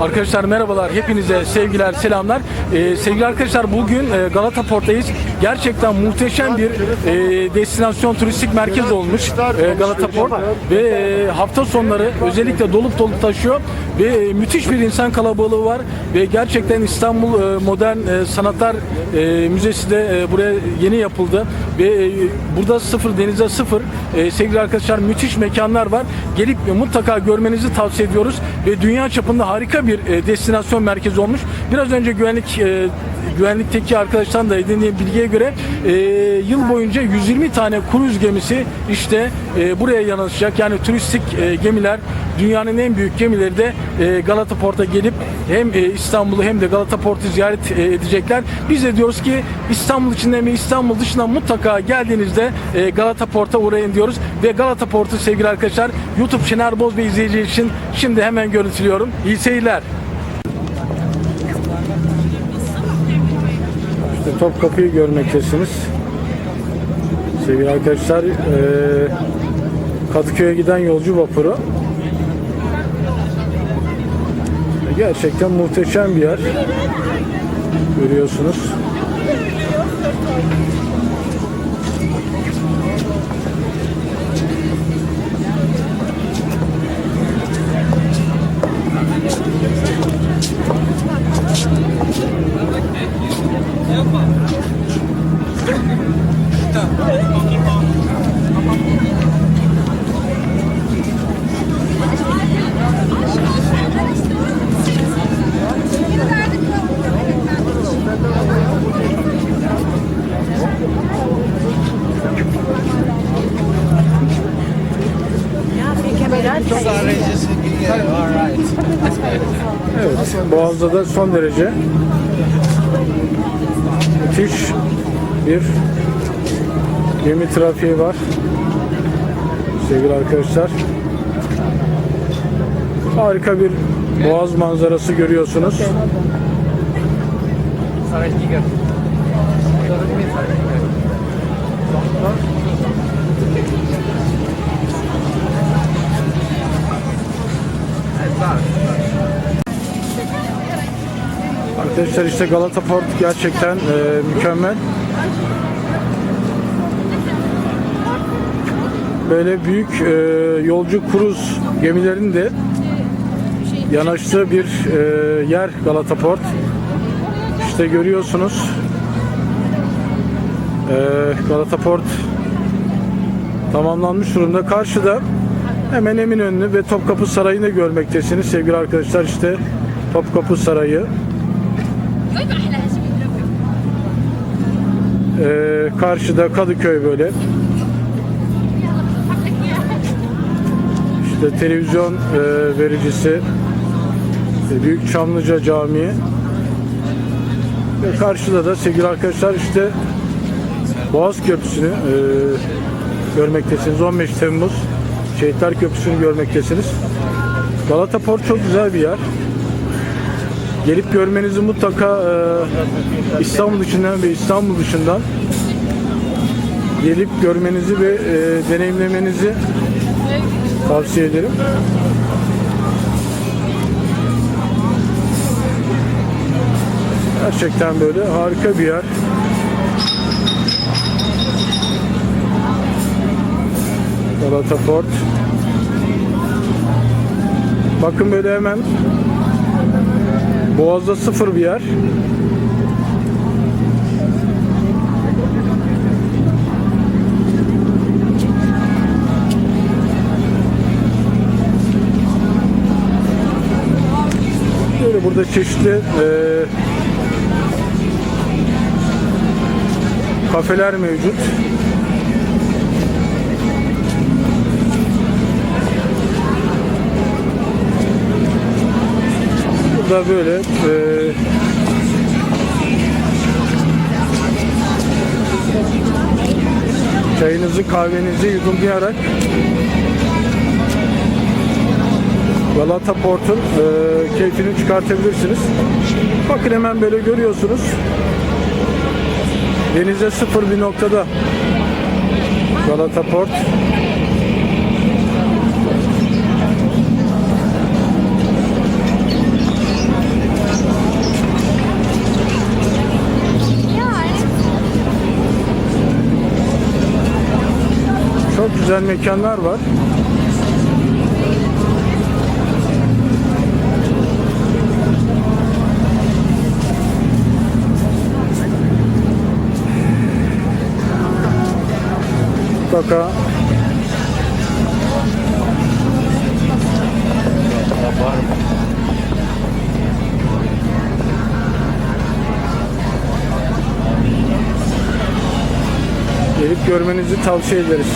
Arkadaşlar merhabalar, hepinize sevgiler, selamlar. Ee, sevgili arkadaşlar bugün e, Galata Port'tayız. Gerçekten muhteşem bir e, destinasyon turistik merkez olmuş e, Galata Port ve e, hafta sonları özellikle dolup dolup taşıyor ve e, müthiş bir insan kalabalığı var ve gerçekten İstanbul e, Modern e, Sanatlar e, Müzesi de e, buraya yeni yapıldı ve e, burada sıfır denize sıfır e, sevgili arkadaşlar müthiş mekanlar var. Gelip e, mutlaka görmenizi tavsiye ediyoruz ve dünya çapında harika bir e, destinasyon merkezi olmuş. Biraz önce güvenlik e, güvenlikteki arkadaştan da edindiğim bilgiye göre e, yıl boyunca 120 tane kruz gemisi işte e, buraya yanaşacak. Yani turistik e, gemiler dünyanın en büyük gemileri de e, Galata Port'a gelip hem e, İstanbul'u hem de Galata Port'u ziyaret e, edecekler. Biz de diyoruz ki İstanbul içinden ve İstanbul dışından mutlaka geldiğinizde e, Galata Port'a uğrayın diyoruz. Ve Galata Port'u sevgili arkadaşlar YouTube Şener Boz ve izleyici için şimdi hemen görüntülüyorum. İyi seyirler. Topkapı'yı görmektesiniz. Sevgili arkadaşlar e, Kadıköy'e giden yolcu vapuru. Gerçekten muhteşem bir yer. Görüyorsunuz. Sarah just, all right. Boğaz'da da son derece müthiş bir gemi trafiği var. Sevgili arkadaşlar. Harika bir boğaz manzarası görüyorsunuz. Arkadaşlar işte Galata Port gerçekten e, mükemmel. Böyle büyük e, yolcu kruz gemilerinin de yanaştığı bir e, yer Galata Port. İşte görüyorsunuz. E, Galata Port tamamlanmış durumda. Karşıda hemen Eminönü ve Topkapı Sarayı'nı görmektesiniz sevgili arkadaşlar. İşte Topkapı Sarayı. Ee, karşıda Kadıköy böyle. İşte televizyon e, vericisi e, Büyük Çamlıca Camii ve karşıda da sevgili arkadaşlar işte Boğaz Köprüsü'nü e, görmektesiniz. 15 Temmuz Şehitler Köprüsü'nü görmektesiniz. Galata Port çok güzel bir yer. Gelip görmenizi mutlaka e, İstanbul içinden ve İstanbul dışından gelip görmenizi ve e, deneyimlemenizi tavsiye ederim. Gerçekten böyle harika bir yer. Galata Port. Bakın böyle hemen Boğaz'da sıfır bir yer. Böyle burada çeşitli e, kafeler mevcut. Burada böyle e, çayınızı kahvenizi yudumlayarak Galata Port'un e, keyfini çıkartabilirsiniz. Bakın hemen böyle görüyorsunuz. Denize sıfır bir noktada Galata Port. Güzel mekanlar var. Mutlaka gelip görmenizi tavsiye ederiz.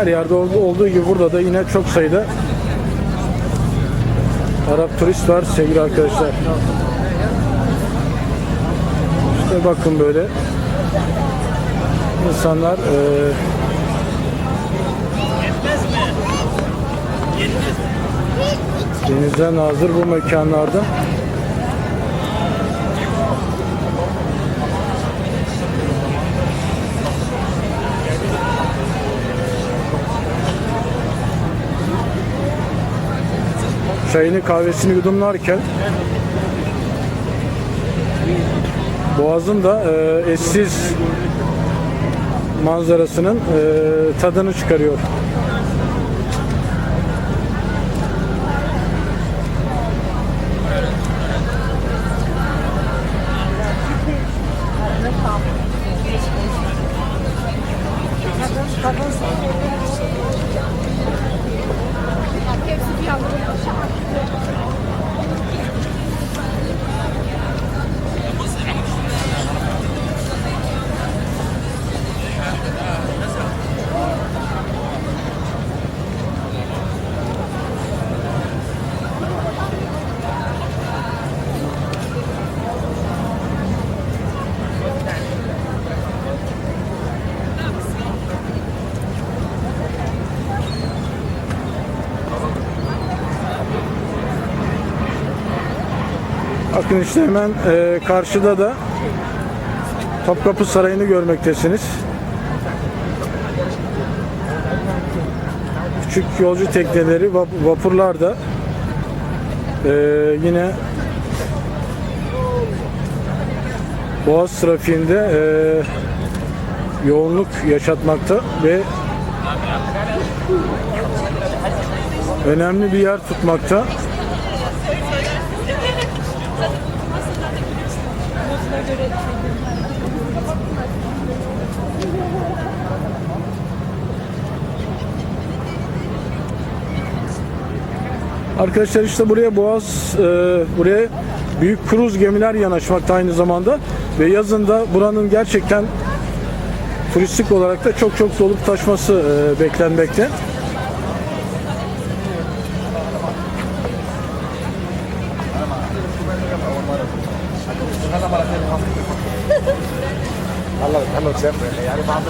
Her yerde olduğu, gibi burada da yine çok sayıda Arap turist var sevgili arkadaşlar. İşte bakın böyle. İnsanlar eee denizden hazır bu mekanlarda çayını kahvesini yudumlarken Boğaz'ın da e, eşsiz manzarasının e, tadını çıkarıyor. 我给你找。Bakın işte hemen e, karşıda da Topkapı Sarayı'nı görmektesiniz. Küçük yolcu tekneleri, vap- vapurlar da e, yine Boğaz trafiğinde e, yoğunluk yaşatmakta ve önemli bir yer tutmakta. Arkadaşlar işte buraya Boğaz, e, buraya büyük kruz gemiler yanaşmakta aynı zamanda ve yazında buranın gerçekten turistik olarak da çok çok dolup taşması e, beklenmekte. الله يتحمل سافر يعني بعض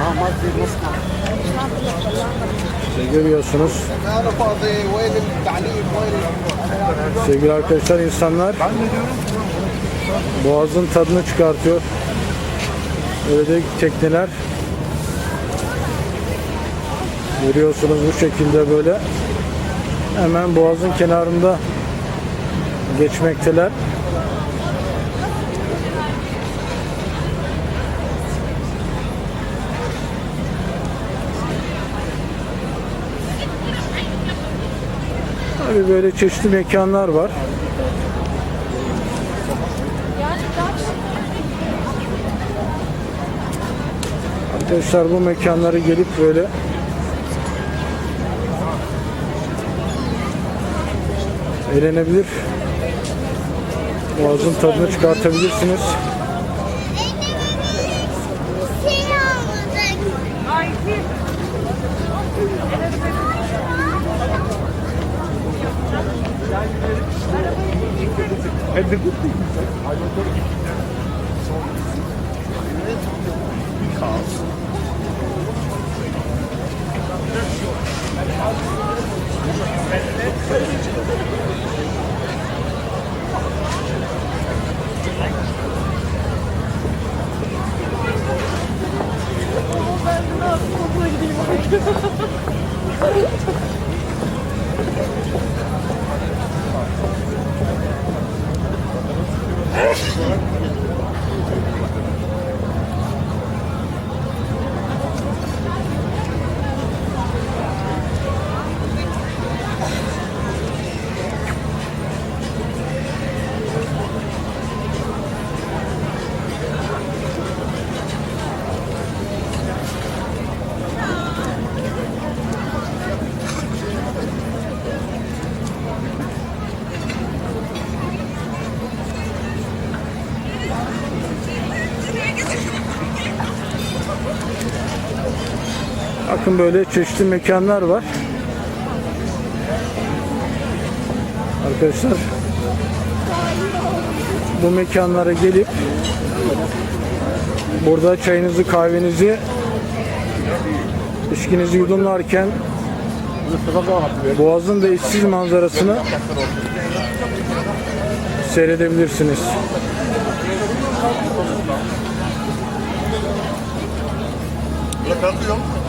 اه ما في مصنع İşte görüyorsunuz انا فاضي وين التعليم وين sevgili arkadaşlar insanlar Boğazın tadını çıkartıyor. Öyle de tekneler görüyorsunuz bu şekilde böyle hemen boğazın kenarında geçmekteler. Tabii böyle çeşitli mekanlar var. Arkadaşlar bu mekanlara gelip böyle eğlenebilir. Boğazın tadını çıkartabilirsiniz. Şey Hadi Thank you. Bakın böyle çeşitli mekanlar var. Arkadaşlar bu mekanlara gelip burada çayınızı kahvenizi içkinizi yudumlarken Boğaz'ın da eşsiz manzarasını seyredebilirsiniz.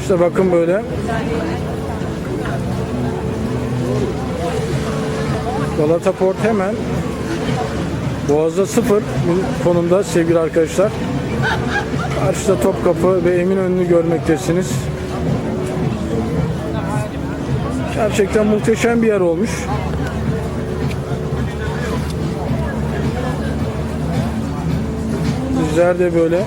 İşte bakın böyle. Galata Port hemen Boğaz'da sıfır konumda sevgili arkadaşlar. Karşıda Topkapı ve Eminönü'nü görmektesiniz. Gerçekten muhteşem bir yer olmuş. Bizler de böyle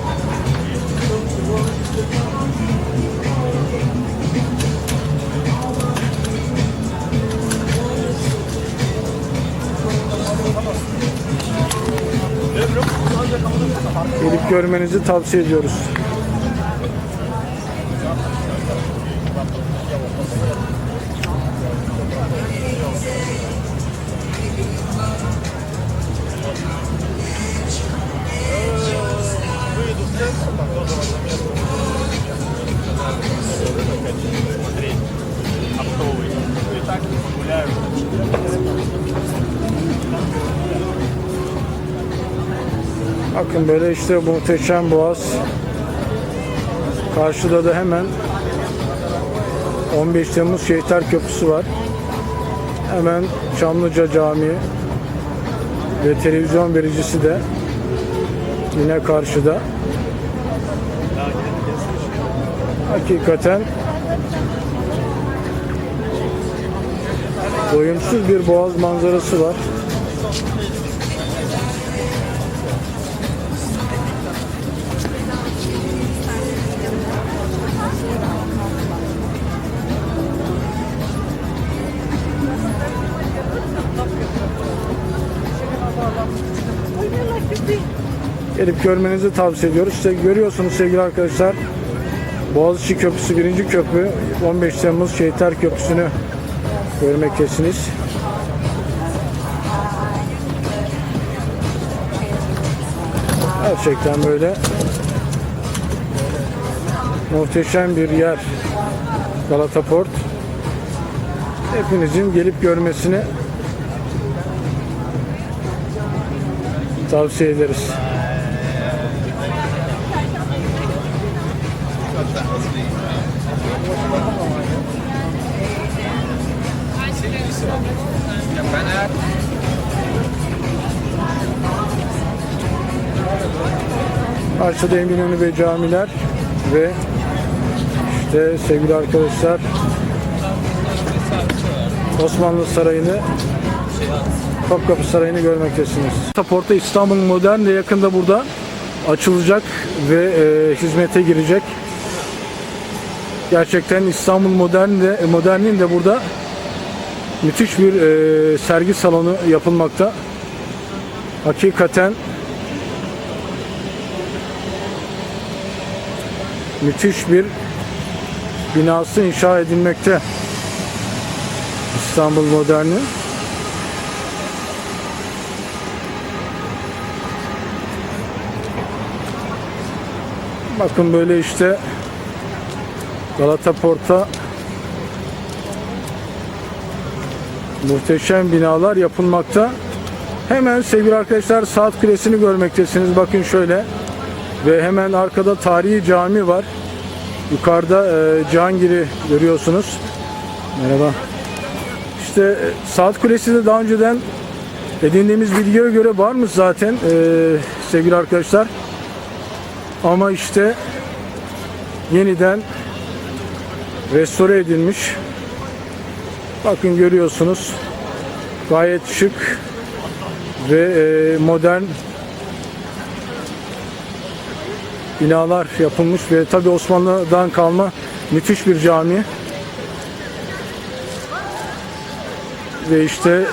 gelip görmenizi tavsiye ediyoruz. Bakın böyle işte muhteşem boğaz. Karşıda da hemen 15 Temmuz Şehitler Köprüsü var. Hemen Çamlıca Camii ve televizyon vericisi de yine karşıda. Hakikaten doyumsuz bir boğaz manzarası var. Gelip görmenizi tavsiye ediyoruz. İşte görüyorsunuz sevgili arkadaşlar. Boğaziçi Köprüsü 1. köprü 15 Temmuz Şehitler Köprüsü'nü görmektesiniz. Gerçekten böyle muhteşem bir yer Galata Port. Hepinizin gelip görmesini tavsiye ederiz. Karşıda Eminönü ve camiler ve işte sevgili arkadaşlar Osmanlı Sarayı'nı Topkapı Sarayı'nı görmektesiniz. Ataport'ta İstanbul Modern'le yakında burada açılacak ve e, hizmete girecek. Gerçekten İstanbul Modern'de e, Modern'in de burada müthiş bir e, sergi salonu yapılmakta. Hakikaten müthiş bir binası inşa edilmekte İstanbul Modern'in. Bakın böyle işte Galata Port'a muhteşem binalar yapılmakta. Hemen sevgili arkadaşlar saat kulesini görmektesiniz. Bakın şöyle. Ve hemen arkada tarihi cami var. Yukarıda e, Cihangir'i görüyorsunuz. Merhaba. İşte e, saat kulesi de daha önceden edindiğimiz bilgiye göre varmış zaten e, sevgili arkadaşlar. Ama işte yeniden restore edilmiş. Bakın görüyorsunuz. Gayet şık ve e, modern binalar yapılmış ve tabi Osmanlı'dan kalma müthiş bir cami. Ve işte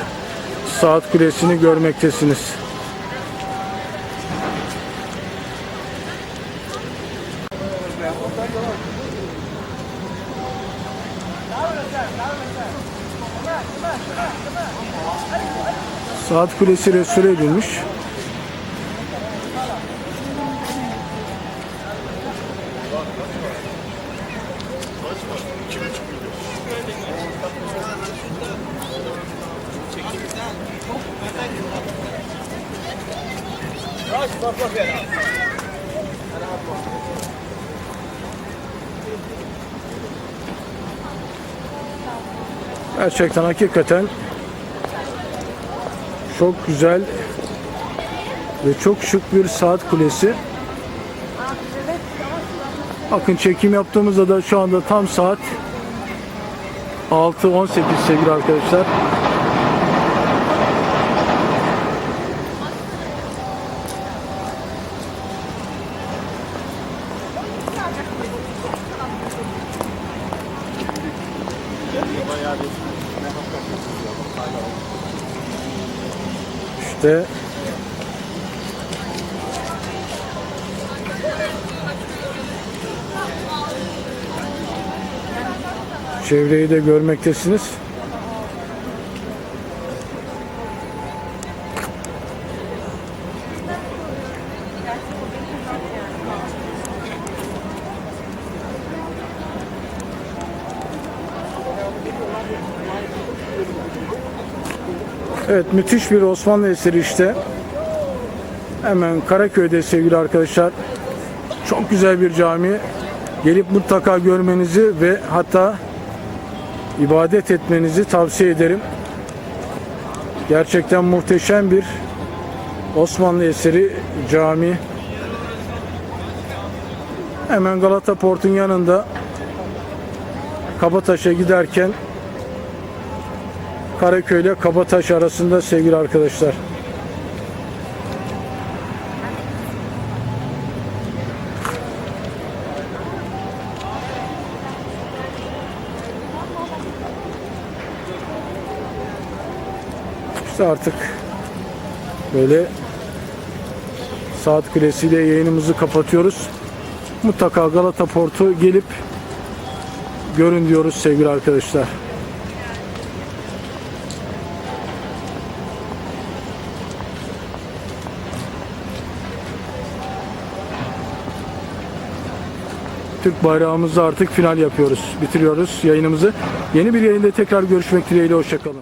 saat kulesini görmektesiniz. Saat kulesi restore edilmiş. Gerçekten hakikaten çok güzel ve çok şık bir saat kulesi. Bakın çekim yaptığımızda da şu anda tam saat 6.18 sevgili arkadaşlar. İşte çevreyi de görmektesiniz. Evet müthiş bir Osmanlı eseri işte. Hemen Karaköy'de sevgili arkadaşlar. Çok güzel bir cami. Gelip mutlaka görmenizi ve hatta ibadet etmenizi tavsiye ederim. Gerçekten muhteşem bir Osmanlı eseri cami. Hemen Galata Port'un yanında Kabataş'a giderken Karaköy ile Kabataş arasında sevgili arkadaşlar. İşte artık böyle saat kulesiyle yayınımızı kapatıyoruz. Mutlaka Galata Port'u gelip görün diyoruz sevgili arkadaşlar. Türk bayrağımızı artık final yapıyoruz. Bitiriyoruz yayınımızı. Yeni bir yayında tekrar görüşmek dileğiyle. Hoşçakalın.